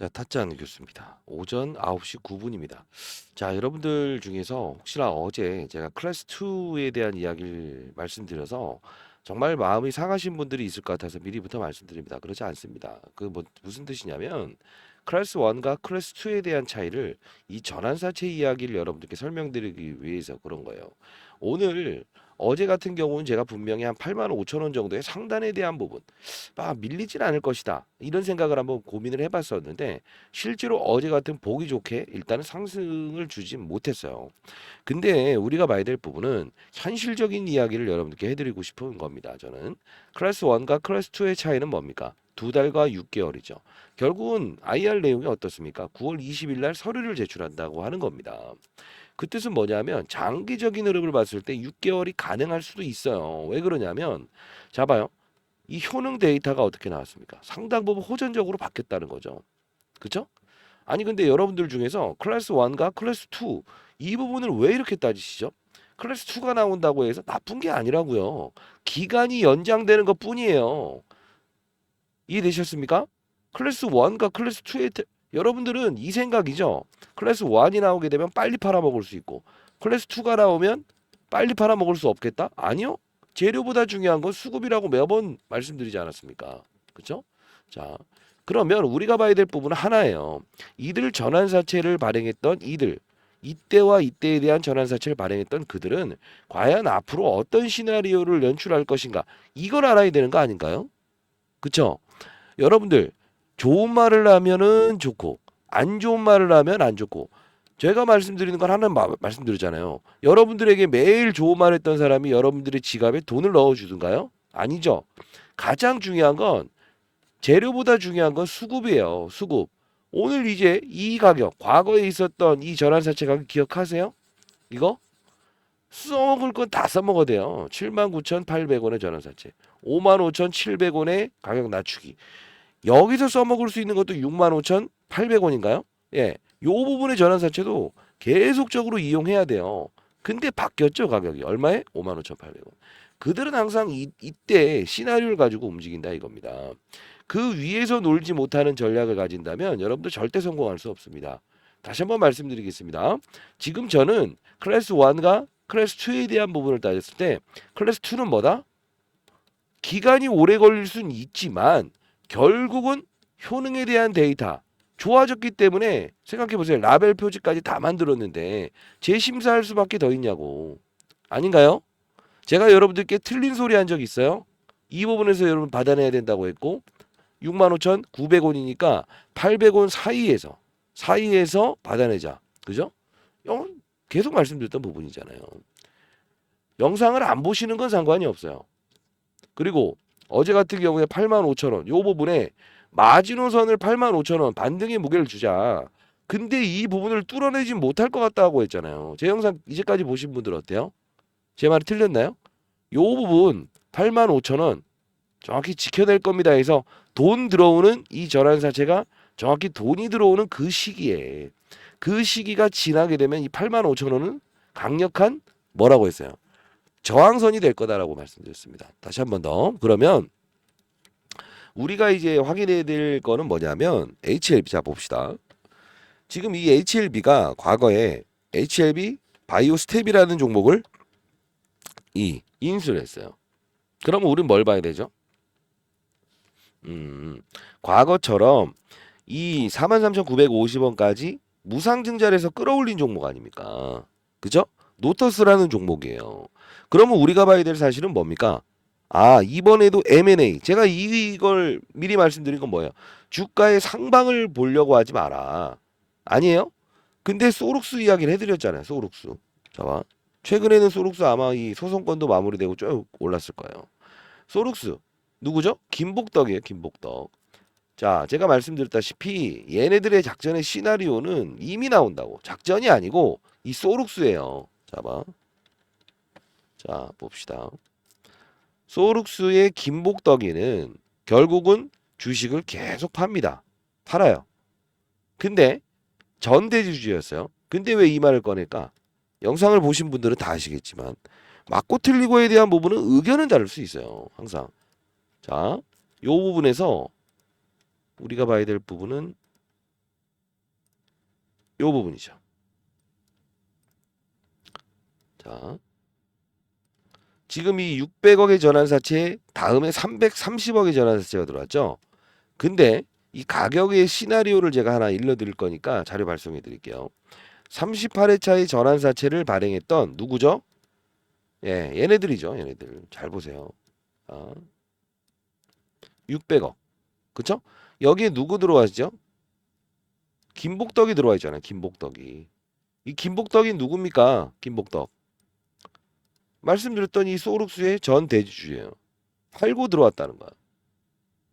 자, 타짜는 교수입니다. 오전 9시 9분입니다. 자, 여러분들 중에서 혹시나 어제 제가 클래스 2에 대한 이야기를 말씀드려서 정말 마음이 상하신 분들이 있을 것 같아서 미리부터 말씀드립니다. 그렇지 않습니다. 그 뭐 무슨 뜻이냐면 클래스 1과 클래스 2에 대한 차이를 이 전환사체 이야기를 여러분들께 설명드리기 위해서 그런 거예요. 오늘 어제 같은 경우는 제가 분명히 한 8만 5천 원 정도의 상단에 대한 부분 아, 밀리진 않을 것이다. 이런 생각을 한번 고민을 해봤었는데 실제로 어제 같은 보기 좋게 일단은 상승을 주진 못했어요. 근데 우리가 봐야 될 부분은 현실적인 이야기를 여러분들께 해드리고 싶은 겁니다. 저는 클래스 1과 클래스 2의 차이는 뭡니까? 두 달과 6개월이죠. 결국은 IR 내용이 어떻습니까? 9월 20일 날 서류를 제출한다고 하는 겁니다. 그 뜻은 뭐냐면 장기적인 흐름을 봤을 때 6개월이 가능할 수도 있어요. 왜 그러냐면 자 봐요. 이 효능 데이터가 어떻게 나왔습니까? 상당 부분 호전적으로 바뀌었다는 거죠. 그죠? 아니 근데 여러분들 중에서 클래스 1과 클래스 2 이 부분을 왜 이렇게 따지시죠? 클래스 2가 나온다고 해서 나쁜 게 아니라고요. 기간이 연장되는 것 뿐이에요. 이해되셨습니까? 클래스 1과 클래스 2의 여러분들은 이 생각이죠. 클래스 1이 나오게 되면 빨리 팔아먹을 수 있고 클래스 2가 나오면 빨리 팔아먹을 수 없겠다? 아니요. 재료보다 중요한 건 수급이라고 매번 말씀드리지 않았습니까? 그렇죠? 자, 그러면 우리가 봐야 될 부분은 하나예요. 이들 전환사체를 발행했던 이들 이때와 이때에 대한 전환사체를 발행했던 그들은 과연 앞으로 어떤 시나리오를 연출할 것인가 이걸 알아야 되는 거 아닌가요? 그쵸? 여러분들 좋은 말을 하면은 좋고 안 좋은 말을 하면 안 좋고 제가 말씀드리는 건 하나 마, 말씀드리잖아요. 여러분들에게 매일 좋은 말 했던 사람이 여러분들의 지갑에 돈을 넣어주든가요? 아니죠. 가장 중요한 건 재료보다 중요한 건 수급이에요. 수급. 오늘 이제 이 가격, 과거에 있었던 이 전환사채 가격 기억하세요? 이거? 써먹을 건 다 써먹어야 돼요. 79,800원의 전환사채. 55,700원의 가격 낮추기. 여기서 써먹을 수 있는 것도 65,800원인가요? 예. 요 부분의 전환사채도 계속적으로 이용해야 돼요. 근데 바뀌었죠, 가격이. 얼마에? 55,800원. 그들은 항상 이, 이때 시나리오를 가지고 움직인다 이겁니다. 그 위에서 놀지 못하는 전략을 가진다면 여러분들 절대 성공할 수 없습니다. 다시 한번 말씀드리겠습니다. 지금 저는 클래스 1과 클래스 2에 대한 부분을 따졌을 때 클래스 2는 뭐다? 기간이 오래 걸릴 수는 있지만 결국은 효능에 대한 데이터 좋아졌기 때문에 생각해 보세요. 라벨 표지까지 다 만들었는데 재심사할 수밖에 더 있냐고. 아닌가요? 제가 여러분들께 틀린 소리 한 적 있어요? 이 부분에서 여러분 받아내야 된다고 했고 65,900원이니까 800원 사이에서 사이에서 받아내자. 그죠? 어, 계속 말씀드렸던 부분이잖아요. 영상을 안 보시는 건 상관이 없어요. 그리고 어제 같은 경우에 85,000원 요 부분에 마지노선을 85,000원 반등의 무게를 주자. 근데 이 부분을 뚫어내지 못할 것 같다고 했잖아요. 제 영상 이제까지 보신 분들 어때요? 제 말이 틀렸나요? 요 부분 85,000원 정확히 지켜낼 겁니다 해서 돈 들어오는 이 전환 사채가 정확히 돈이 들어오는 그 시기에 그 시기가 지나게 되면 이 85,000원은 강력한 뭐라고 했어요? 저항선이 될 거다라고 말씀드렸습니다. 다시 한 번 더. 그러면 우리가 이제 확인해야 될 거는 뭐냐면 HLB 자 봅시다. 지금 이 HLB가 과거에 HLB 바이오 스텝이라는 종목을 이 인수를 했어요. 그러면 우리는 뭘 봐야 되죠? 음, 과거처럼 이 43,950원까지 무상증자에서 끌어올린 종목 아닙니까? 그죠? 노터스라는 종목이에요. 그러면 우리가 봐야 될 사실은 뭡니까? 아, 이번에도 M&A. 제가 이걸 미리 말씀드린 건 뭐예요? 주가의 상방을 보려고 하지 마라. 아니에요? 근데 소룩스 이야기를 해드렸잖아요. 소룩스. 봐봐. 최근에는 소룩스 아마 이 소송권도 마무리되고 쭉 올랐을 거예요. 소룩스. 누구죠? 김복덕이에요. 김복덕. 자, 제가 말씀드렸다시피 얘네들의 작전의 시나리오는 이미 나온다고. 작전이 아니고 이 소룩스예요. 자봐. 자, 봅시다. 소룩스의 김복덕이는 결국은 주식을 계속 팝니다. 팔아요. 근데 전대주주였어요. 근데 왜 이 말을 꺼낼까? 영상을 보신 분들은 다 아시겠지만 맞고 틀리고에 대한 부분은 의견은 다를 수 있어요. 항상. 자, 요 부분에서 우리가 봐야 될 부분은 요 부분이죠. 자. 지금 이 600억의 전환사채 다음에 330억의 전환사채가 들어왔죠. 근데 이 가격의 시나리오를 제가 하나 일러드릴 거니까 자료 발송해 드릴게요. 38회차의 전환사채를 발행했던 누구죠? 예, 얘네들이죠. 얘네들. 잘 보세요. 아, 600억. 그쵸? 여기에 누구 들어와있죠? 김복덕이 들어와 있잖아요. 김복덕이. 이 김복덕이 누굽니까? 김복덕. 말씀드렸던 이 소룩스의 전 대주주예요. 팔고 들어왔다는 거야.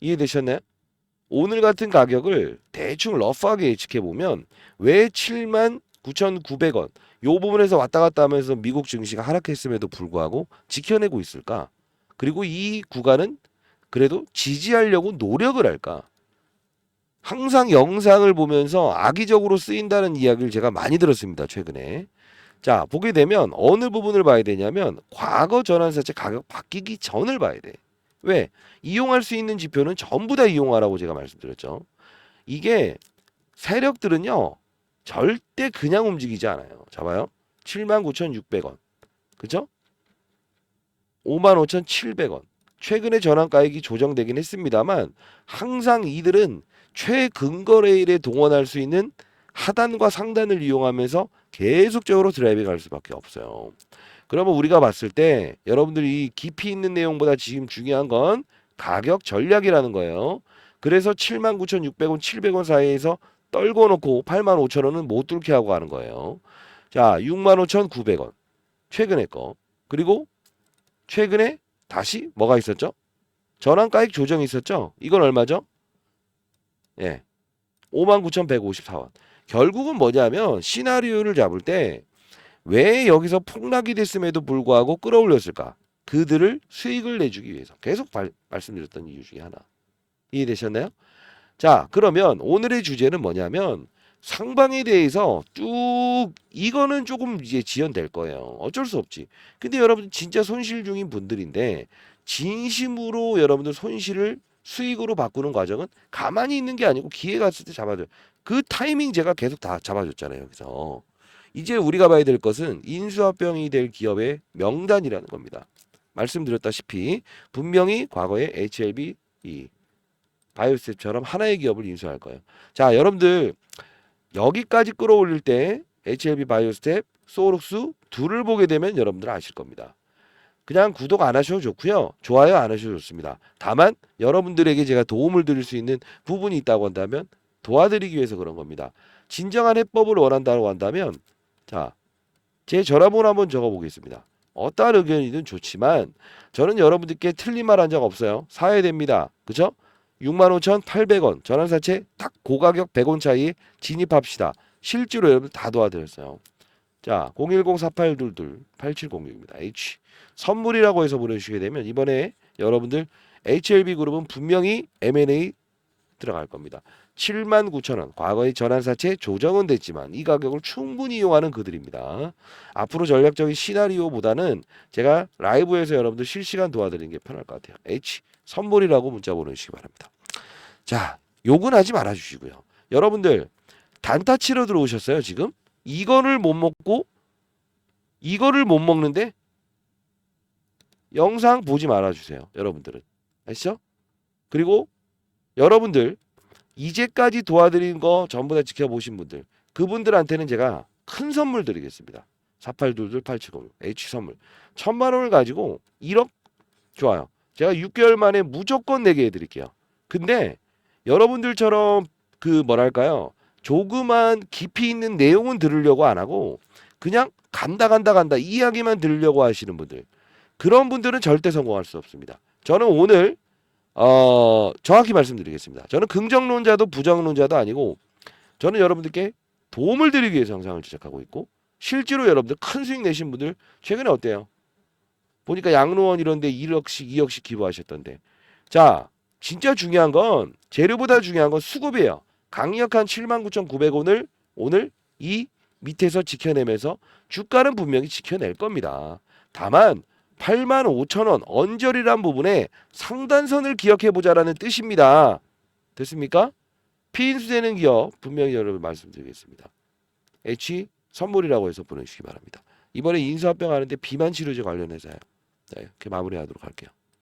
이해되셨나요? 오늘 같은 가격을 대충 러프하게 예측해 보면 왜 7만 9,900원 요 부분에서 왔다 갔다 하면서 미국 증시가 하락했음에도 불구하고 지켜내고 있을까? 그리고 이 구간은 그래도 지지하려고 노력을 할까? 항상 영상을 보면서 악의적으로 쓰인다는 이야기를 제가 많이 들었습니다. 최근에. 자, 보게 되면 어느 부분을 봐야 되냐면 과거 전환사채 가격 바뀌기 전을 봐야 돼. 왜? 이용할 수 있는 지표는 전부 다 이용하라고 제가 말씀드렸죠. 이게 세력들은요. 절대 그냥 움직이지 않아요. 잡아요. 79,600원. 그죠? 55,700원. 최근에 전환가액이 조정되긴 했습니다만 항상 이들은 최근거래일에 동원할 수 있는 하단과 상단을 이용하면서 계속적으로 드라이빙할 수밖에 없어요. 그러면 우리가 봤을 때 여러분들이 깊이 있는 내용보다 지금 중요한 건 가격 전략이라는 거예요. 그래서 79,600원, 700원 사이에서 떨궈 놓고 85,000원은 못 뚫게 하고 가는 거예요. 자, 65,900원. 최근에 거. 그리고 최근에 다시 뭐가 있었죠? 전환가액 조정이 있었죠? 이건 얼마죠? 예. 59,154원. 결국은 뭐냐면 시나리오를 잡을 때 왜 여기서 폭락이 됐음에도 불구하고 끌어올렸을까? 그들을 수익을 내주기 위해서 계속 발- 말씀드렸던 이유 중에 하나. 이해되셨나요? 자, 그러면 오늘의 주제는 뭐냐면 상방에 대해서 쭉 이거는 조금 이제 지연될 거예요. 어쩔 수 없지. 근데 여러분 진짜 손실 중인 분들인데 진심으로 여러분들 손실을 수익으로 바꾸는 과정은 가만히 있는 게 아니고 기회가 왔을 때 잡아줘요. 그 타이밍 제가 계속 다 잡아줬잖아요. 여기서 이제 우리가 봐야 될 것은 인수합병이 될 기업의 명단이라는 겁니다. 말씀드렸다시피 분명히 과거에 HLB 이 바이오스텝처럼 하나의 기업을 인수할 거예요. 자, 여러분들 여기까지 끌어올릴 때 HLB 바이오스텝, 소록스 둘을 보게 되면 여러분들 아실 겁니다. 그냥 구독 안 하셔도 좋고요. 좋아요 안 하셔도 좋습니다. 다만 여러분들에게 제가 도움을 드릴 수 있는 부분이 있다고 한다면 도와드리기 위해서 그런 겁니다. 진정한 해법을 원한다고 한다면 자, 제 전화번호 한번 적어 보겠습니다. 어떠한 의견이든 좋지만 저는 여러분들께 틀린 말 한 적 없어요. 사야 됩니다. 그죠? 65,800원 전환사채 딱 고가격 100원 차이에 진입합시다. 실제로 여러분 다 도와드렸어요. 자, 010-4822-8706입니다. H 선물이라고 해서 보내주시게 되면 이번에 여러분들 HLB 그룹은 분명히 M&A 들어갈 겁니다. 79,000원. 과거의 전환사채 조정은 됐지만 이 가격을 충분히 이용하는 그들입니다. 앞으로 전략적인 시나리오보다는 제가 라이브에서 여러분들 실시간 도와드리는 게 편할 것 같아요. H 선물이라고 문자 보내주시기 바랍니다. 자, 욕은 하지 말아 주시고요. 여러분들 단타 치러 들어오셨어요, 지금? 이거를 못 먹고 이거를 못 먹는데 영상 보지 말아 주세요. 여러분들은. 아시죠? 그리고 여러분들 이제까지 도와드린 거 전부 다 지켜보신 분들 그분들한테는 제가 큰 선물 드리겠습니다. 4822-870 H 선물 천만 원을 가지고 1억 좋아요. 제가 6개월 만에 무조건 내게 해드릴게요. 근데 여러분들처럼 그 뭐랄까요 조그만 깊이 있는 내용은 들으려고 안 하고 그냥 간다 간다 간다 이 이야기만 들으려고 하시는 분들 그런 분들은 절대 성공할 수 없습니다. 저는 오늘 어, 정확히 말씀드리겠습니다. 저는 긍정론자도 부정론자도 아니고 저는 여러분들께 도움을 드리기 위해서 영상을 제작하고 있고 실제로 여러분들 큰 수익 내신 분들 최근에 어때요? 보니까 양로원 이런 데 1억씩 2억씩 기부하셨던데 자 진짜 중요한 건 재료보다 중요한 건 수급이에요. 강력한 79,900원을 오늘 이 밑에서 지켜내면서 주가는 분명히 지켜낼 겁니다. 다만 8만 5천 원 언저리란 부분에 상단선을 기억해 보자라는 뜻입니다. 됐습니까? 피인수되는 기업 분명히 여러분 말씀드리겠습니다. H 선물이라고 해서 보내주시기 바랍니다. 이번에 인수합병 하는데 비만 치료제 관련해서요. 네, 이렇게 마무리하도록 할게요.